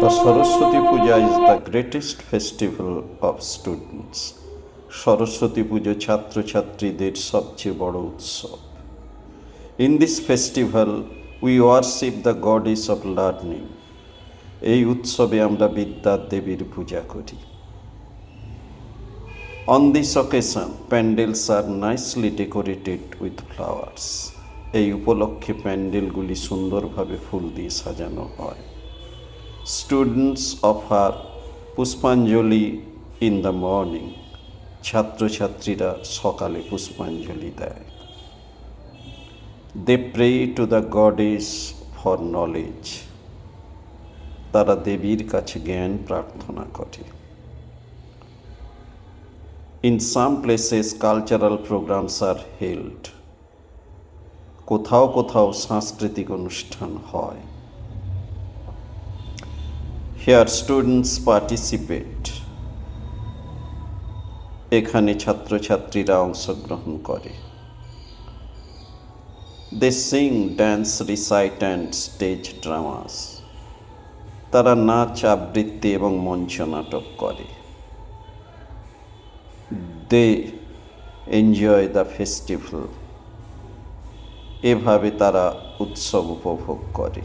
Saraswati Puja is the greatest festival of students. Saraswati Pujo ছাত্রছাত্রীদের সবচেয়ে বড় উৎসব। In this festival we worship the goddess of learning এই উৎসবে আমরা বিদ্যার দেবীর পূজা করি। On this occasion pandals are nicely decorated with flowers এই উপলক্ষে প্যান্ডেলগুলি সুন্দরভাবে ফুল দিয়ে সাজানো হয়। Students offer pushpanjali in the morning ছাত্রছাত্রীরা সকালে পুষ্পাঞ্জলি দেয় they pray to the goddess for knowledge তারা দেবীর কাছে জ্ঞান প্রার্থনা করে in some places cultural programmes are held কোথাও কোথাও সাংস্কৃতিক অনুষ্ঠান হয়। হেয়ার স্টুডেন্টস পার্টিসিপেট এখানে ছাত্রছাত্রীরা অংশগ্রহণ করে। They sing dance recite and stage dramas তারা নাচ, আবৃত্তি এবং মঞ্চ নাটক করে। দে এনজয় দ্য ফেস্টিভ্যাল এভাবে তারা উৎসব উপভোগ করে।